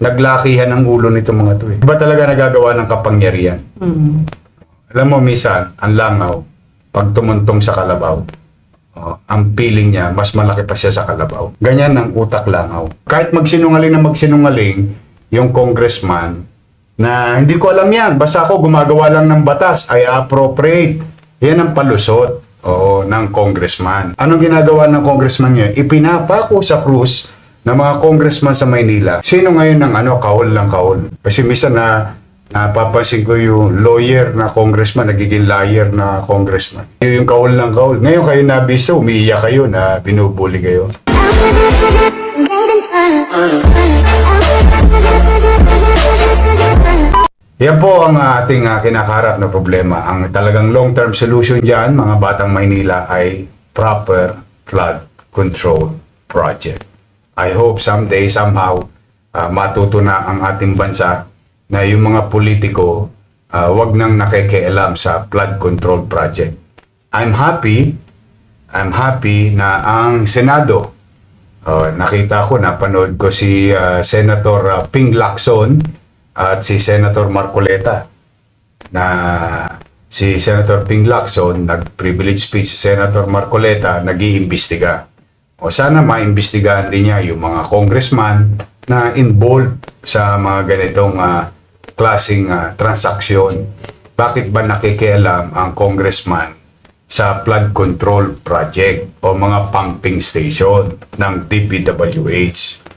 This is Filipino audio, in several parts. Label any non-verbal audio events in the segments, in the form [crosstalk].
naglakihan ang ulo nito mga to eh. Iba talaga nagagawa ng kapangyarihan. Mm. Alam mo, minsan, ang langaw, pag tumuntong sa kalabaw, oh, ang feeling niya, mas malaki pa siya sa kalabaw. Ganyan ang utak langaw. Kahit magsinungaling na magsinungaling, yung congressman, na hindi ko alam yan, basta ako gumagawa lang ng batas, ay appropriate. Yan ang palusot oo, ng congressman. Anong ginagawa ng congressman niya? Ipinapako sa krus ng mga congressman sa Maynila. Sino ngayon ng ano, kahol lang kahol? Kasi minsan na napapansin ko yung lawyer na congressman, nagiging liar na congressman. Yung kahol lang kahol. Ngayon kayo nabisa, umiiyak kayo na binubuli kayo. Yan po ang ating uh, kinakaharap na problema. Ang talagang long-term solution dyan, mga batang Maynila, ay proper flood control project. I hope someday, somehow, uh, matuto na ang ating bansa na yung mga politiko uh, wag nang nakikialam sa flood control project. I'm happy, I'm happy na ang Senado, uh, nakita ko, napanood ko si uh, Senator uh, Ping Lacson, at si Senator Marcoleta na si Senator Ping Lacson nag-privilege speech si Senator Marcoleta nag-iimbestiga. O sana maimbestigahan din niya yung mga congressman na involved sa mga ganitong ah, klaseng ah, transaksyon. Bakit ba nakikialam ang congressman sa flood control project o mga pumping station ng DPWH?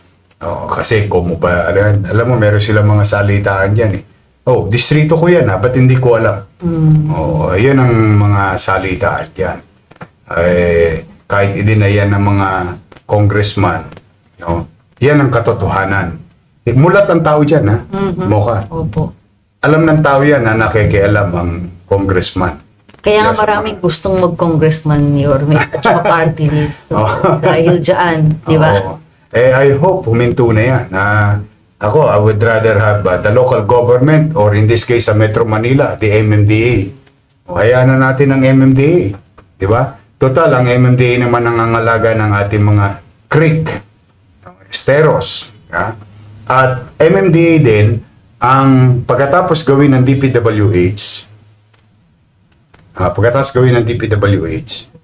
Oo, kasi kung ba, alam, alam mo, meron silang mga salitaan dyan eh. Oh, distrito ko yan ha, ba't hindi ko alam? Oo, yan ang mga salitaan dyan. Eh, kahit idinayan ng mga congressman, no? yan ang katotohanan. Mulat ang tao dyan ha, Mocha. Opo. Alam ng tao yan na nakikialam ang congressman. Kaya nga maraming gustong mag-congressman ni Orme at [laughs] party list. So, Oh. dahil dyan, di ba? Oo. Eh, I hope huminto na yan. Na ako, I would rather have uh, the local government or in this case sa Metro Manila, the MMDA. Hayaan na natin ang MMDA. Di ba? Total, ang MMDA naman ang angalaga ng ating mga creek, esteros. ha? At MMDA din, ang pagkatapos gawin ng DPWH, ah, pagkatapos gawin ng DPWH,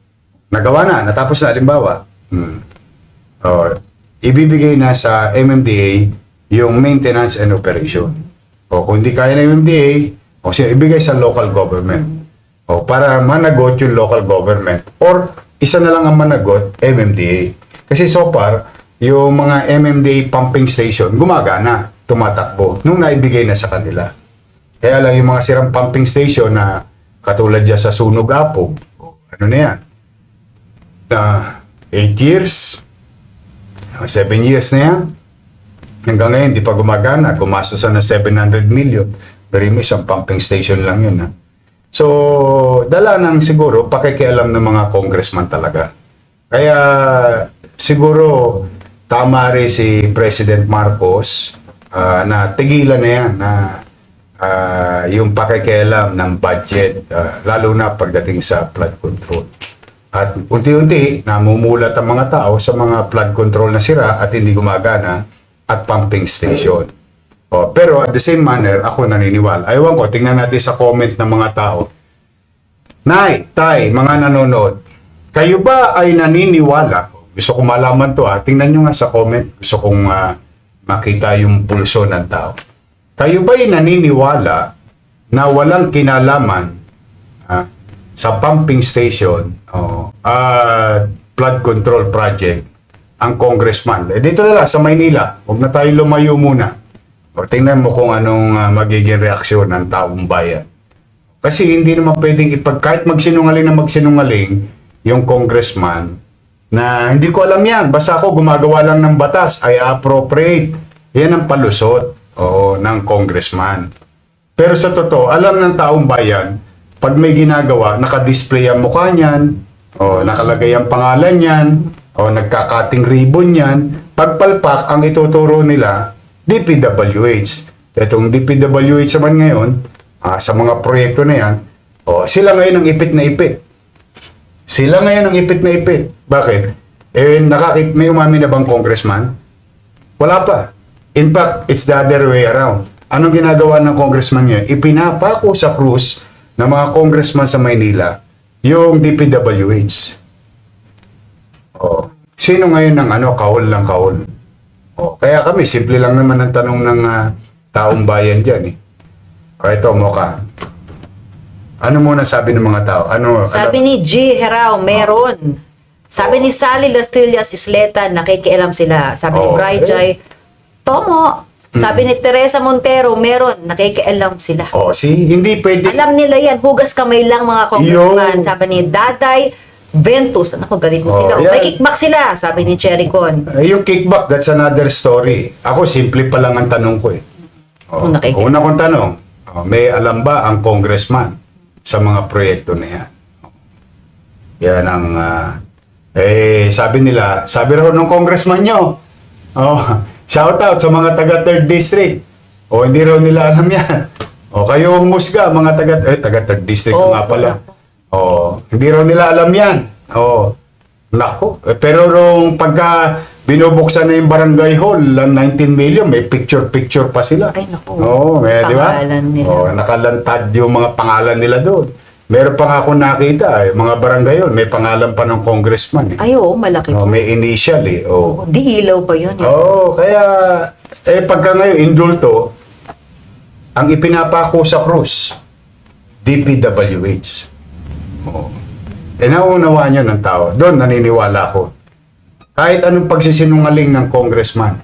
nagawa na, natapos na, halimbawa, hmm, oh, ibibigay na sa MMDA yung maintenance and operation. O kung hindi kaya ng MMDA, o siya ibigay sa local government. O para managot yung local government. Or isa na lang ang managot, MMDA. Kasi so far, yung mga MMDA pumping station, gumagana, tumatakbo, nung naibigay na sa kanila. Kaya lang yung mga sirang pumping station na katulad dyan sa Sunog Apo, ano na yan? Na 8 years, 7 years na yan. Hanggang ngayon, di pa gumagana. Gumastos na ng 700 million. Pero yung isang pumping station lang yun. Ha? So, dala ng siguro, pakikialam ng mga congressman talaga. Kaya, siguro, tama rin si President Marcos ah, na tigilan na yan na ah, yung pakikialam ng budget, ah, lalo na pagdating sa flood control. At unti-unti, namumulat ang mga tao sa mga flood control na sira at hindi gumagana at pumping station. O, pero at the same manner, ako naniniwala. Aywan ko, tingnan natin sa comment ng mga tao. Nay, tay, mga nanonood, kayo ba ay naniniwala? Gusto ko malaman to ha. Tingnan nyo nga sa comment. Gusto kong ah, makita yung pulso ng tao. Kayo ba ay naniniwala na walang kinalaman ah, sa pumping station oh, at flood control project ang congressman. Eh, dito na lang, sa Maynila. Huwag na tayo lumayo muna. O tingnan mo kung anong ah, magiging reaksyon ng taong bayan. Kasi hindi naman pwedeng ipag, kahit magsinungaling na magsinungaling, yung congressman, na hindi ko alam yan, basta ako gumagawa lang ng batas, ay appropriate. Yan ang palusot oo, ng congressman. Pero sa totoo, alam ng taong bayan, pag may ginagawa, nakadisplay ang mukha niyan, o nakalagay ang pangalan niyan, o nagkakating ribbon niyan, pagpalpak ang ituturo nila, DPWH. Itong DPWH naman ngayon, ah, sa mga proyekto na yan, o, sila ngayon ang ipit na ipit. Sila ngayon ang ipit na ipit. Bakit? Eh, nakakit, may umamin na bang congressman? Wala pa. In fact, it's the other way around. Anong ginagawa ng congressman niya? Ipinapako sa krus ng mga congressman sa Maynila yung DPWH. Oh. Sino ngayon ng ano, kahol lang kahol? Oh. Kaya kami, simple lang naman ang tanong ng ah, taong bayan dyan eh. O ito, Moka. Ano muna sabi ng mga tao? Ano, Sabi ano? ni G. Herao, meron. Sabi ni Sally Lastillas Isleta, nakikialam sila. Sabi ni Oh, Bri eh. Jai, Tomo. Sabi ni Teresa Montero, meron. Nakikialam sila. Oh, si hindi pwede. Alam nila yan, hugas kamay lang mga congressman. Sabi ni Daday Ventus, ano galit na Oh, sila. Oh, yan. may kickback sila, sabi ni Cherry Con. Eh, yung kickback, that's another story. Ako, simple pa lang ang tanong ko eh. Oh, Kung nakikinig. una kong tanong, oh, may alam ba ang congressman sa mga proyekto na yan? Yan ang, ah, eh, sabi nila, sabi raw ng congressman nyo, oh, [laughs] shout out sa mga taga 3rd district. O, hindi raw nila alam yan. O, kayo humusga, mga taga, eh, taga 3rd district Oh, nga pala. wala O, hindi raw nila alam yan. O, nako. Eh, pero nung pagka binubuksan na yung barangay hall, ang 19 million, may picture-picture pa sila. Ay, naku. Oo, eh, di ba? Pangalan nila. Oo, nakalantad yung mga pangalan nila doon. Meron pa nga ako nakita, eh, mga barangay yun, may pangalan pa ng congressman. Eh. Ay, oo, malaki. Oh, may initial eh. Oh. Di ilaw pa yun. eh. Oo, kaya eh pagka ngayon indulto, ang ipinapako sa krus, DPWH. Oo. Eh nauunawaan niya ng tao. Doon naniniwala ko. Kahit anong pagsisinungaling ng congressman,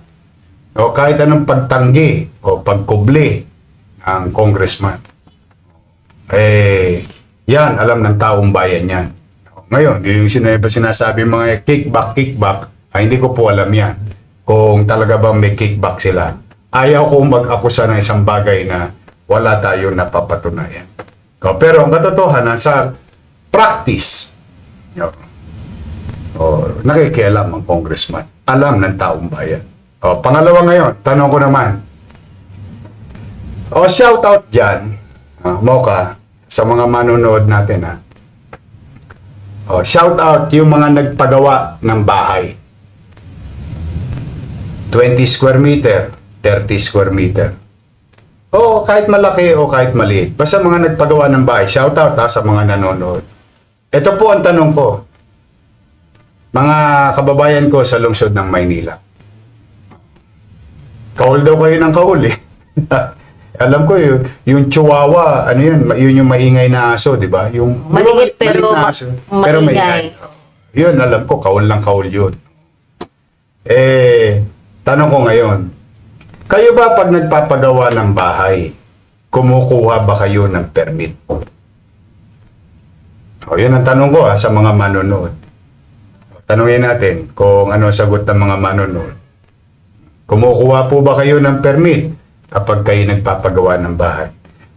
o kahit anong pagtanggi o pagkubli ng congressman, eh, yan, alam ng taong bayan yan. Ngayon, yung sinasabi mga kickback, kickback, ay hindi ko po alam yan. Kung talaga bang may kickback sila. Ayaw ko mag-akusa ng isang bagay na wala tayo napapatunayan. Pero ang katotohanan sa practice, o, o, nakikialam ang congressman. Alam ng taong bayan. O, pangalawa ngayon, tanong ko naman, o shout out dyan, ah, Mocha, sa mga manonood natin ha. O, shout out yung mga nagpagawa ng bahay. 20 square meter, 30 square meter. O kahit malaki o kahit maliit. Basta mga nagpagawa ng bahay, shout out ha, sa mga nanonood. Ito po ang tanong ko. Mga kababayan ko sa lungsod ng Maynila. Kahul daw kayo ng kahul eh. [laughs] Alam ko yun, yung chihuahua, ano yun, yun yung maingay na aso, di ba? Yung Maliit maliit pero na ma- aso, pero maingay. maingay. Yun, alam ko, kahul lang kahul yun. Eh, tanong ko ngayon, kayo ba pag nagpapagawa ng bahay, kumukuha ba kayo ng permit? O, yun ang tanong ko ha, sa mga manonood. Tanungin natin kung ano ang sagot ng mga manonood. Kumukuha po ba kayo ng permit kapag kayo nagpapagawa ng bahay?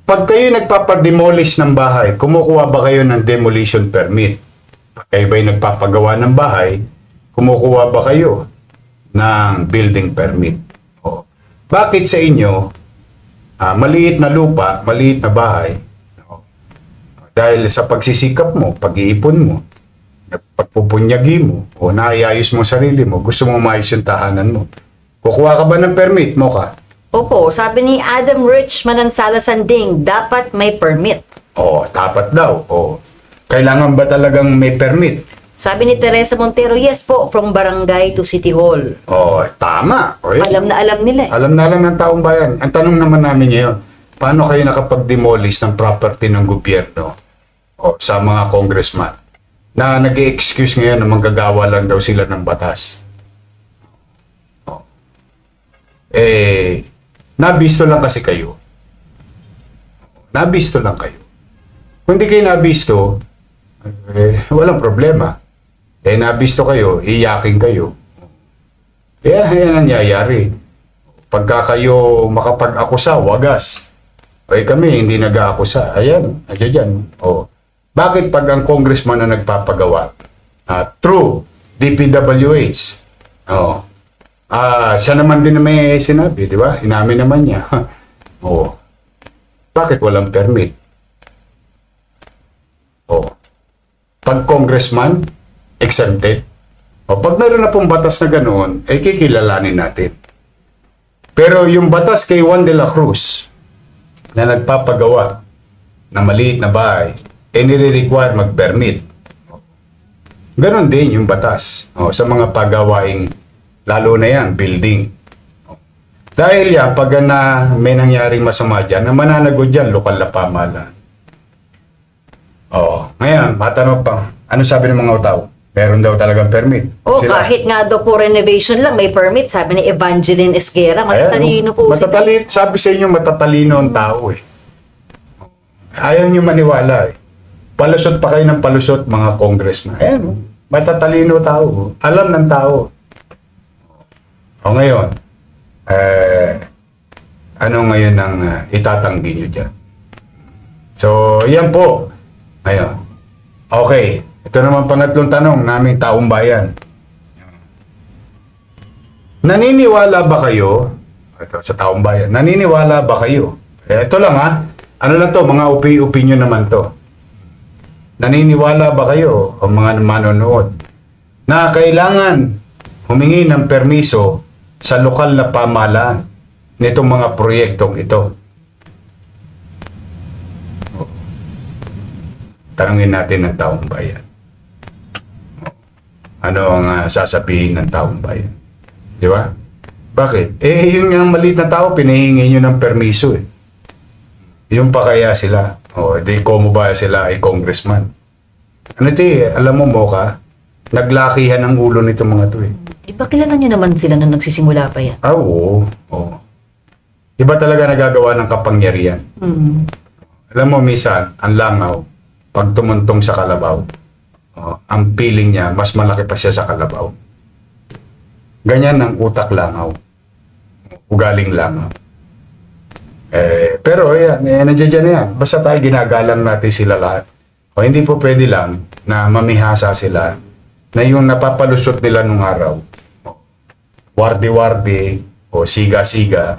Pag kayo nagpapademolish ng bahay, kumukuha ba kayo ng demolition permit? Pag kayo ba'y nagpapagawa ng bahay, kumukuha ba kayo ng building permit? O, bakit sa inyo, ah, maliit na lupa, maliit na bahay, dahil sa pagsisikap mo, pag-iipon mo, pagpupunyagi mo, o naayayos mo sarili mo, gusto mo maayos yung tahanan mo, kukuha ka ba ng permit mo ka? Opo, sabi ni Adam Rich Manansala Sanding, dapat may permit. O, tapat daw. O, kailangan ba talagang may permit? Sabi ni Teresa Montero, yes po, from barangay to city hall. O, tama. O, yun. Alam na alam nila eh. Alam na alam ng taong bayan. Ang tanong naman namin ngayon, paano kayo nakapag-demolish ng property ng gobyerno o sa mga congressman na nag excuse ngayon na manggagawa lang daw sila ng batas? Eh, nabisto lang kasi kayo. Nabisto lang kayo. Kung di kayo nabisto, eh, walang problema. Eh, nabisto kayo, iyakin kayo. Kaya yan ang nangyayari. Pagka kayo makapag-akusa, wagas. Ay kami, hindi nag-aakusa. Ayan, ayan dyan. O. Bakit pag ang congressman na nagpapagawa, ah, true, DPWH, o, ah, siya naman din na may sinabi, di ba? Inamin naman niya. [laughs] o. Bakit walang permit? O. Pag congressman, exempted. O pag meron na pong batas na ganoon, ay kikilalanin natin. Pero yung batas kay Juan de la Cruz na nagpapagawa ng maliit na bahay, eh nire-require mag-permit. Ganon din yung batas o, sa mga pagawaing, lalo na yan, building. Dahil yan, pag na may nangyaring masama dyan, na mananagot dyan, lokal na pamahalaan. Oo. Ngayon, matanong pa, ano sabi ng mga tao? Meron daw talagang permit. O Sila- kahit nga daw po renovation lang, may permit. Sabi ni Evangeline Esguera, matatalino Ayan, po. Matatalino, sabi sa inyo, matatalino ang tao eh. Ayaw nyo maniwala eh. Palusot pa kayo ng palusot, mga congressman. Ayan, oh. matatalino tao. Alam ng tao. O ngayon, eh, ano ngayon ang uh, itatanggi nyo dyan? So, yan po. Ngayon. Okay. Ito naman pangatlong tanong naming taong bayan. Naniniwala ba kayo, ito sa taong bayan, naniniwala ba kayo? Eh, ito lang ha, ano lang to, mga opi opinion naman to. Naniniwala ba kayo, o mga manonood, na kailangan humingi ng permiso sa lokal na pamahalaan nitong mga proyektong ito? Tanungin natin ng taong bayan. Ano ang ah, sasabihin ng taong bayan? Di ba? Bakit? Eh, yung nga maliit na tao, pinahingi nyo ng permiso eh. Yung pa kaya sila. O, di ko mo ba sila ay congressman? Ano ito eh, alam mo mo ka, naglakihan ang ulo nito mga to eh. Di ba kilala niyo naman sila nung nagsisimula pa yan? Ah, oo. oo. Iba talaga nagagawa ng kapangyarihan. Hmm. Alam mo, minsan, ang langaw, pag tumuntong sa kalabaw, oh, ang feeling niya, mas malaki pa siya sa kalabaw. Ganyan ang utak langaw. Ugaling langaw. Eh, pero yan, eh, nandiyan na yan. Basta tayo ginagalang natin sila lahat. O hindi po pwede lang na mamihasa sila na yung napapalusot nila nung araw. Wardi-wardi o siga-siga.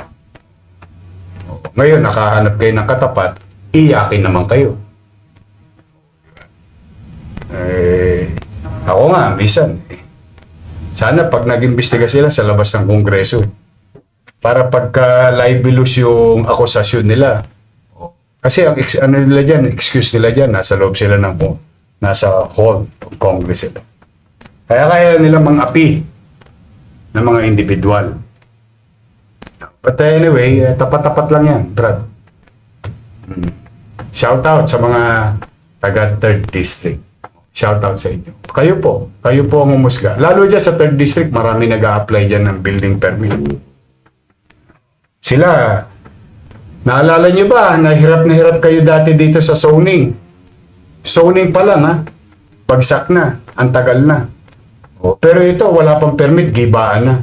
Ngayon, nakahanap kayo ng katapat, iyakin naman kayo. Eh, ako nga, minsan, eh, sana pag nag-imbestiga sila sa labas ng kongreso, para pagka libelous yung akusasyon nila. Kasi ang ex- ano nila dyan, excuse nila dyan, nasa loob sila ng nasa hall of Congress sila. Kaya kaya nila mang-api ng mga individual. But anyway, eh, tapat-tapat lang yan, Brad. Mm. Shout out sa mga taga 3rd District. Shout out sa inyo. Kayo po, kayo po ang umusga. Lalo dyan sa 3rd District, marami nag apply dyan ng building permit. Sila, naalala nyo ba, nahirap na hirap kayo dati dito sa zoning. Zoning pa lang ha, bagsak na, ang tagal na. O, pero ito, wala pang permit, gibaan na.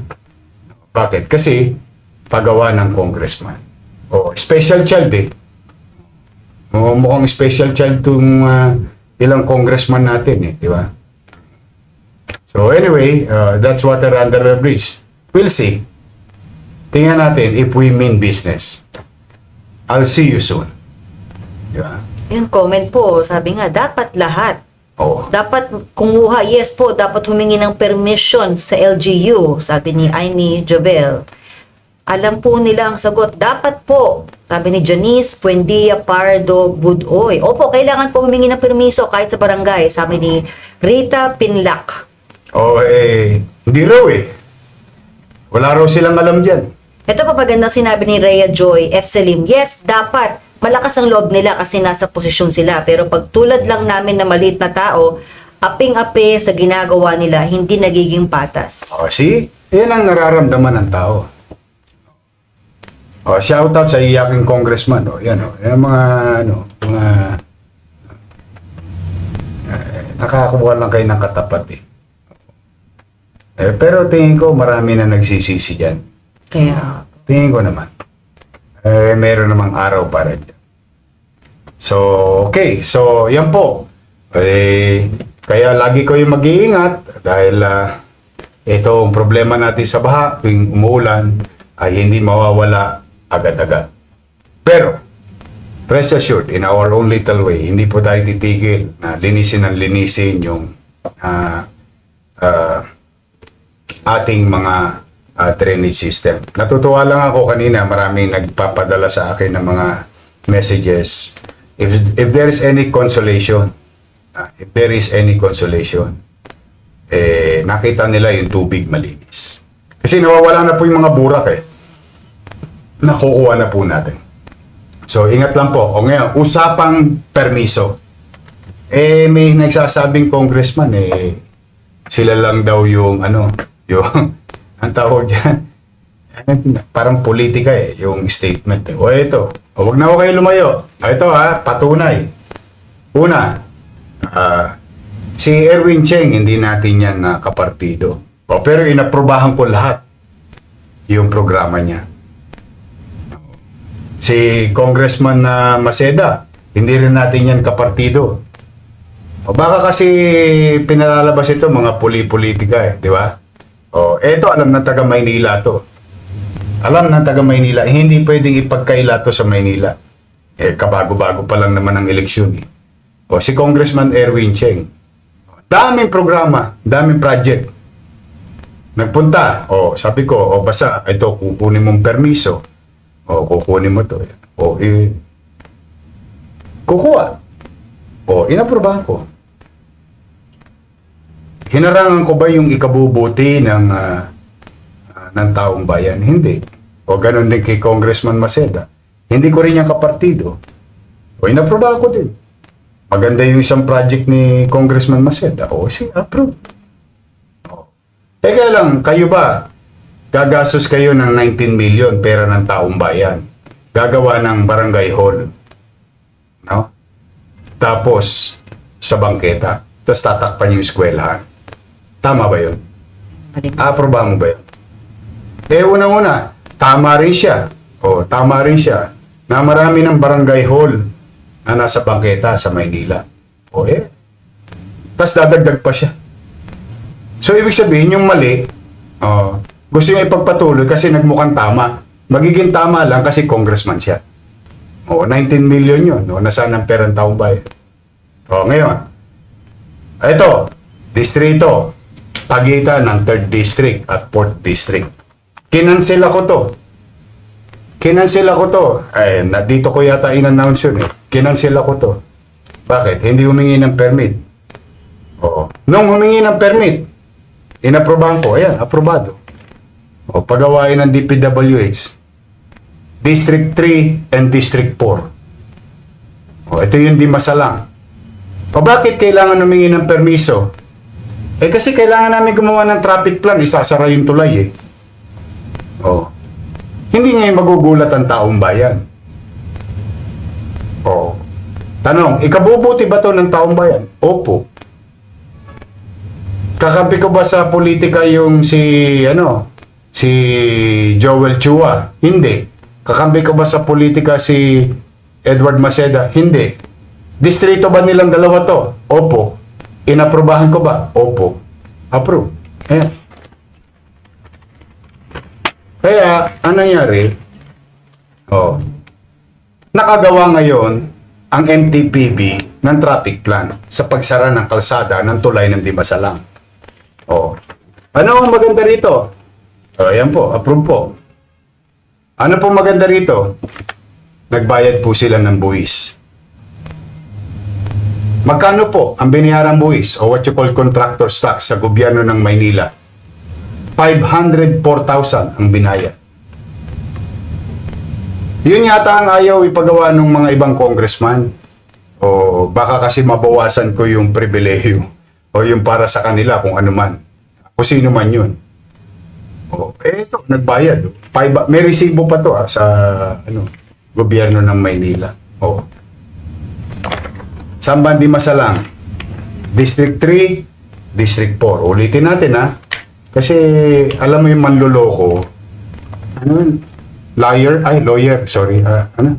Bakit? Kasi, pagawa ng congressman. O, special child eh. O, mukhang special child itong ah, ilang congressman natin eh, di ba? So anyway, uh, that's water under the bridge. We'll see. Tingnan natin if we mean business. I'll see you soon. Di ba? Yung comment po, sabi nga, dapat lahat. Oo. Dapat kumuha, yes po, dapat humingi ng permission sa LGU, sabi ni Amy Jovel. Alam po nila ang sagot, dapat po, sabi ni Janice Buendia Pardo Budoy. Opo, kailangan po humingi ng permiso kahit sa barangay, sabi ni Rita Pinlac. O eh, hindi raw eh. Wala raw silang alam dyan. Ito pa magandang sinabi ni Rhea Joy F. Selim, yes, dapat. Malakas ang loob nila kasi nasa posisyon sila. Pero pag tulad lang namin na maliit na tao, aping-api sa ginagawa nila, hindi nagiging patas. O see, yan ang nararamdaman ng tao. O, shout out sa iyaking congressman. O, yan o. Yan ang mga, ano, mga, eh, lang kayo ng katapat eh. Eh, pero tingin ko marami na nagsisisi dyan. Kaya, Tingin ko naman. Eh, meron namang araw para dyan. So, okay. So, yan po. Eh, kaya lagi ko yung mag-iingat dahil ah, itong problema natin sa baha tuwing umuulan ay hindi mawawala agad-agad. Pero, rest assured, in our own little way, hindi po tayo titigil na linisin ang linisin yung ah, ah, ating mga ah, drainage system. Natutuwa lang ako kanina, maraming nagpapadala sa akin ng mga messages. If, if there is any consolation, ah, if there is any consolation, eh, nakita nila yung tubig malinis. Kasi nawawala na po yung mga burak eh. Nakukuha na po natin. So, ingat lang po. O ngayon, usapang permiso. Eh, may nagsasabing congressman eh, sila lang daw yung ano, [laughs] yung, ang tawag dyan, [laughs] parang politika eh, yung statement eh. O ito, o wag na ako kayo lumayo. Ito ha, patunay. Una, ah, si Erwin Cheng, hindi natin yan na kapartido. O, pero inaprobahan ko lahat yung programa niya. Si Congressman na Maceda, hindi rin natin yan kapartido. O baka kasi pinalalabas ito mga puli-politika eh, di ba? O eto alam ng taga Maynila to. Alam ng taga Maynila, eh, hindi pwedeng ipagkaila to sa Maynila. Eh kabago-bago pa lang naman ang eleksyon eh. O si Congressman Erwin Cheng. Daming programa, daming project. Nagpunta, o sabi ko, o basta ito kukunin mong permiso. O kukunin mo to. O eh, kukuha. O inaprobahan ko. Hinarangan ko ba yung ikabubuti ng ah, ah, ng taong bayan? Hindi. O ganun din kay Congressman Maceda. Hindi ko rin yung kapartido. O inaprobahan ko din. Maganda yung isang project ni Congressman Maceda. O sige, approve. O. Teka lang, kayo ba, gagastos kayo ng 19 million pera ng taong bayan. Gagawa ng barangay hall. No? Tapos, sa bangketa. Tapos tatakpan yung eskwelahan. Tama ba yun? Aprobahan mo ba yun? Eh, unang-una, tama rin siya. O, tama rin siya na marami ng barangay hall na nasa bangketa sa Maynila. O, eh. Tapos dadagdag pa siya. So, ibig sabihin, yung mali, oh, gusto niya ipagpatuloy kasi nagmukhang tama. Magiging tama lang kasi congressman siya. O, 19 million yun. O, nasaan ang perang taong bayan? O, ngayon, ito, distrito, pagitan ng 3rd District at 4th District. Kinansel ako to. Kinansel ako to. Ay, dito ko yata in-announce yun eh. Kinansel ako to. Bakit? Hindi humingi ng permit. Oo. Nung humingi ng permit, inaprobahan ko. Ayan, aprobado. O, pagawain ng DPWH. District 3 and District 4. O, ito yung di masalang. O bakit kailangan humingi ng permiso? Eh kasi kailangan namin gumawa ng traffic plan, isasara yung tulay eh. Oh. Hindi ngayon magugulat ang taong bayan. Oh. Tanong, ikabubuti ba to ng taong bayan? Opo. Kakampi ko ba sa politika yung si, ano, si Joel Chua? Hindi. Kakampi ko ba sa politika si Edward Maceda? Hindi. Distrito ba nilang dalawa to? Opo. Inaprobahan ko ba? Opo. Approve. Ayan. Kaya, ang nangyari, oh, nakagawa ngayon ang MTPB ng traffic plan sa pagsara ng kalsada ng tulay ng Dimasalang. Oh. Ano ang maganda rito? Oh, ayan po, approve po. Ano po maganda rito? Nagbayad po sila ng buwis. Magkano po ang biniyarang buwis o what you call contractor tax sa gobyerno ng Maynila? 504,000 ang binayad. Yun yata ang ayaw ipagawa ng mga ibang congressman. O baka kasi mabawasan ko yung pribilehiyo o yung para sa kanila kung ano man. Kung sino man yun. O, eh ito, nagbayad. May resibo pa to ah, sa ano, gobyerno ng Maynila. O. Samban di Masalang. District 3, District 4. Ulitin natin ha. Kasi alam mo yung manloloko. Ano yun? Liar? Ay, lawyer. Sorry. ah, ano?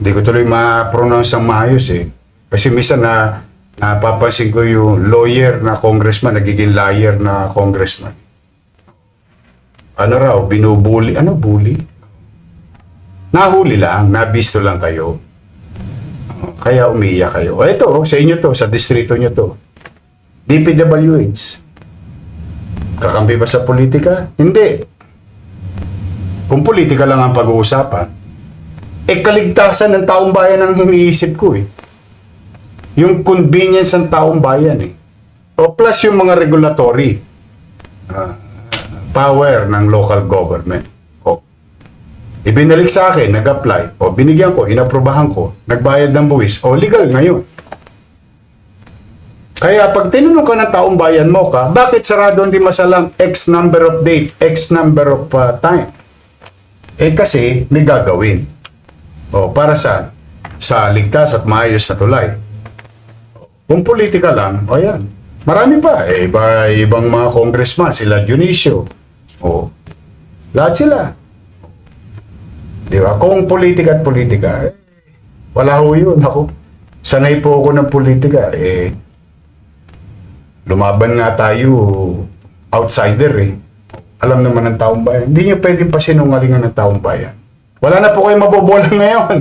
Hindi ko tuloy ma-pronounce ang maayos eh. Kasi minsan na napapansin ko yung lawyer na congressman, nagiging liar na congressman. Ano raw, binubuli. Ano bully? Nahuli lang, nabisto lang kayo. Kaya umiyak kayo. O ito, oh, sa inyo to, sa distrito nyo to. DPWH. Kakampi ba sa politika? Hindi. Kung politika lang ang pag-uusapan, eh kaligtasan ng taong bayan ang iniisip ko eh. Yung convenience ng taong bayan eh. O plus yung mga regulatory ah, power ng local government. Ibinalik sa akin, nag-apply, o binigyan ko, inaprobahan ko, nagbayad ng buwis, o legal ngayon. Kaya pag tinanong ka ng taong bayan mo ka, bakit sarado hindi masalang X number of date, X number of uh, time? Eh kasi may gagawin. O para sa sa ligtas at maayos na tulay. Kung politika lang, o yan. Marami pa. Eh, iba, ibang mga congressman, sila Dionisio. O, lahat sila. Di ba? Kung politika at politika, eh, wala ho yun. Ako, sanay po ako ng politika. Eh, lumaban nga tayo outsider eh. Alam naman ng taong bayan. Hindi nyo pwedeng pasinungalingan ng taong bayan. Wala na po kayo mabobola [laughs] ngayon.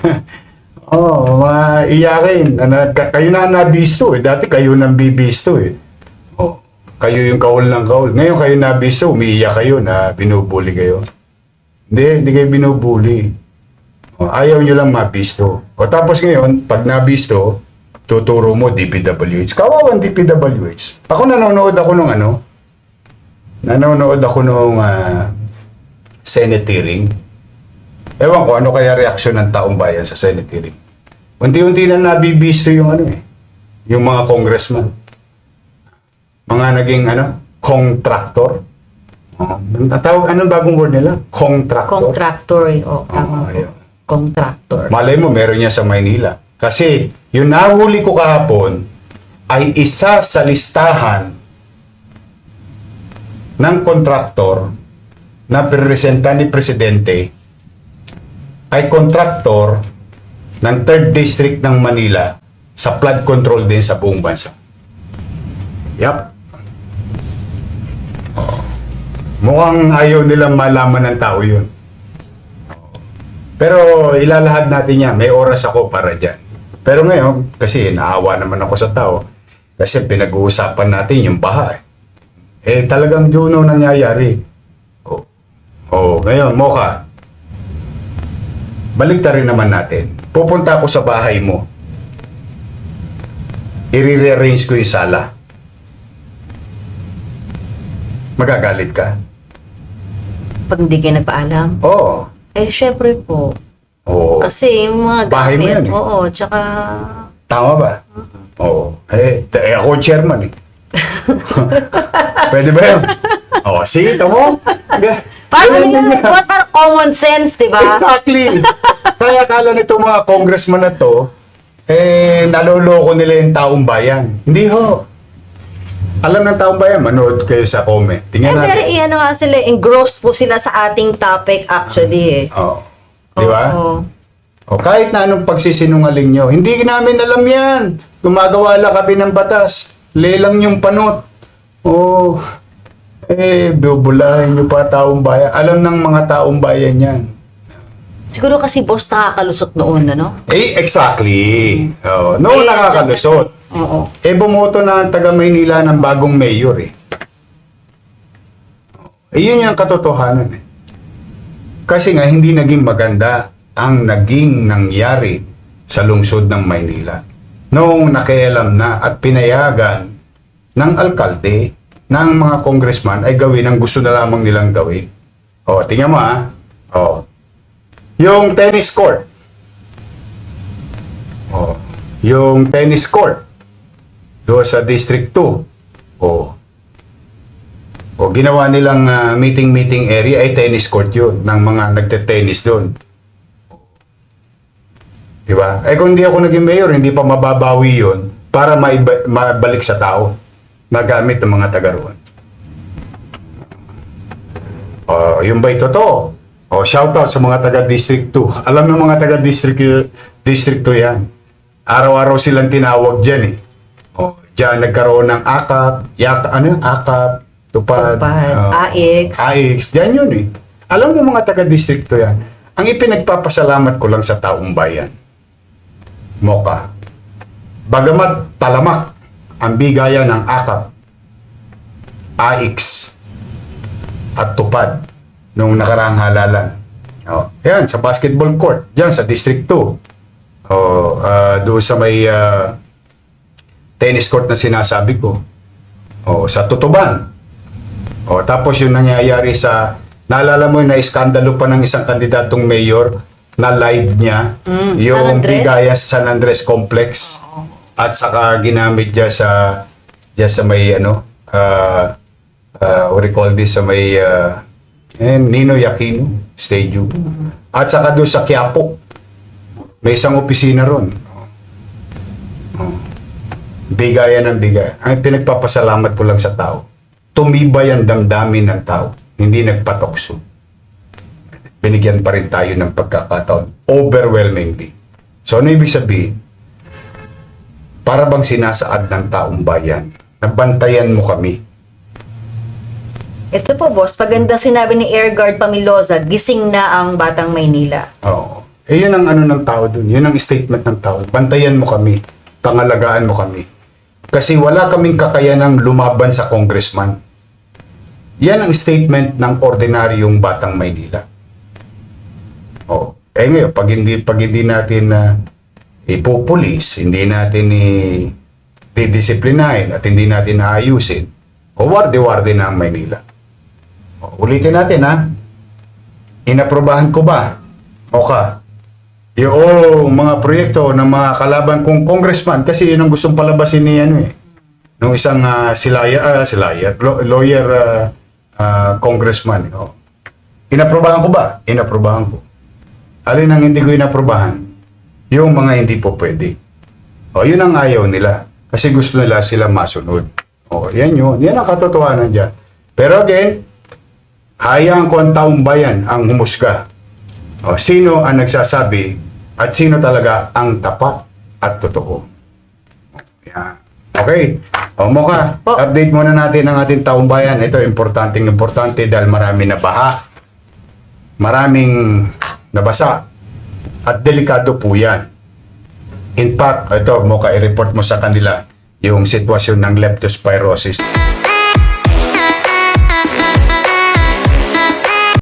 [laughs] Oh, maiyakin. Ano, ka- kayo na nabisto eh. Dati kayo nang bibisto eh. Oh, kayo yung kaul ng kaul. Ngayon kayo nabisto, umiiyak kayo na binubuli kayo. Hindi, hindi kayo binubuli. Ayaw nyo lang mabisto. O tapos ngayon, pag nabisto, tuturo mo DPWH. Kawawang DPWH. Ako nanonood ako nung ano, nanonood ako nung ah, Senate hearing. Ewan ko ano kaya reaksyon ng taong bayan sa Senate hearing. Unti-unti na nabibisto yung ano eh, yung mga congressman. Mga naging ano, contractor. Oh, ang tawag, anong bagong word nila? Contractor. Contractor. eh. O, Oo, tama ayun. Contractor. Malay mo, meron niya sa Maynila. Kasi yung nahuli ko kahapon ay isa sa listahan ng kontraktor na presenta ni Presidente ay kontraktor ng 3rd District ng Manila sa flood control din sa buong bansa. Oo. Mukhang ayaw nilang malaman ng tao yun. Pero ilalahad natin yan. May oras ako para dyan. Pero ngayon, kasi naawa naman ako sa tao. Kasi pinag-uusapan natin yung baha. Eh, eh talagang ang nangyayari. Oh, oh ngayon, Mocha. Balik rin naman natin. Pupunta ako sa bahay mo. I-rearrange ko yung sala. Magagalit ka? Pag hindi kayo nagpaalam. Oo. Eh, syempre po. Oo. Kasi yung mga Bahay mo yan eh. Oo, tsaka... Tama ba? Oo. Eh, t- eh, ako ang chairman eh. [laughs] Pwede ba yun? Oo, sige, tamo. Parang yun, boss, parang common sense, di ba? Exactly. Kaya akala nito mga congressman na to, eh, naloloko nila yung taong bayan. Hindi ho. Alam ng taong bayan, manood kayo sa comment. Eh, Tingnan pero natin. ano nga sila, engrossed po sila sa ating topic actually eh. Oo. Di ba? Oo. O kahit na anong pagsisinungaling nyo, hindi namin alam yan. Gumagawa lang kami ng batas. Lelang yung panot. O, eh, bubulahin nyo pa taong bayan. Alam ng mga taong bayan yan. Siguro kasi boss nakakalusot noon, ano? Eh, exactly. Oh, no, Eh, nakakalusot. Oo. Eh, bumoto na ang taga Maynila ng bagong mayor eh. Eh, yun yung katotohanan eh. Kasi nga, hindi naging maganda ang naging nangyari sa lungsod ng Maynila. Noong nakialam na at pinayagan ng alkalde ng mga congressman ay gawin ang gusto na lamang nilang gawin. O, tingnan mo ah. O, yung tennis court. O, yung tennis court doon sa District 2. O, o ginawa nilang ah, meeting-meeting area ay tennis court yun ng mga nagte-tennis doon. Di ba? Eh kung hindi ako naging mayor, hindi pa mababawi yun para maiba- mabalik sa tao na gamit ng mga taga roon. O, yung ba'y totoo? O, shoutout sa mga taga District 2. Alam ng mga taga District, District 2 yan. Araw-araw silang tinawag dyan eh. O, dyan nagkaroon ng AKAP, yata, ano yun? AKAP, Tupad, Tupad, AX. AX, dyan yun eh. Alam ng mga taga District 2 yan. Ang ipinagpapasalamat ko lang sa taong bayan, Moka, bagamat talamak ang bigaya ng AKAP, AIX at tupad nung nakaraang halalan. Oh, yan, sa basketball court, yan sa District 2. Oh, ah, doon sa may ah, tennis court na sinasabi ko. Oh, sa Tutuban. Oh, tapos yung nangyayari sa naalala mo yung na-iskandalo pa ng isang kandidatong mayor na live niya Mm, San yung Andres? Bigayan San Andres Complex at saka ginamit niya sa diya sa may ano uh, uh, what do you call this sa may uh, eh, Nino Aquino Stadium at saka doon sa Quiapo may isang opisina ron. Bigayan ng bigay ang pinagpapasalamat ko lang sa tao tumibay ang damdamin ng tao hindi nagpatokso binigyan pa rin tayo ng pagkakataon overwhelmingly so ano ibig sabihin para bang sinasaad ng taong bayan na bantayan mo kami. Ito po, boss. Pagandang sinabi ni Air Guard Pamilosa, gising na ang Batang Maynila. Oo. Eh, yun ang ano ng tao dun. Yun ang statement ng tao. Bantayan mo kami. Pangalagaan mo kami. Kasi wala kaming kakayanang lumaban sa congressman. Yan ang statement ng ordinaryong batang Maynila. Oh, eh ngayon, pag hindi, pag hindi natin na ipupulis, hindi natin i didisiplinahin at hindi natin naayusin, o warde-warde na ang Maynila. O, ulitin natin ha. Inaprobahan ko ba? O ka? Yung mga proyekto ng mga kalaban kong congressman kasi yun ang gustong palabasin ni ano eh. Nung isang uh, silaya, ah, silaya, lo- lawyer ah, ah, congressman. Oh. Inaprobahan ko ba? Inaprobahan ko. Alin ang hindi ko inaprobahan? Yung mga hindi po pwede. O, yun ang ayaw nila. Kasi gusto nila sila masunod. O, yan yun. Yan ang katotohanan dyan. Pero again, hayaan ko ang taong bayan ang humusga. O, sino ang nagsasabi at sino talaga ang tapat at totoo. Yan. Okay. O, Moka, Po. update muna natin ang ating taong bayan. Ito, importanteng importante dahil marami na baha. Maraming nabasa. At delikado po yan. In fact, ito, Moka, i-report mo sa kanila yung sitwasyon ng leptospirosis.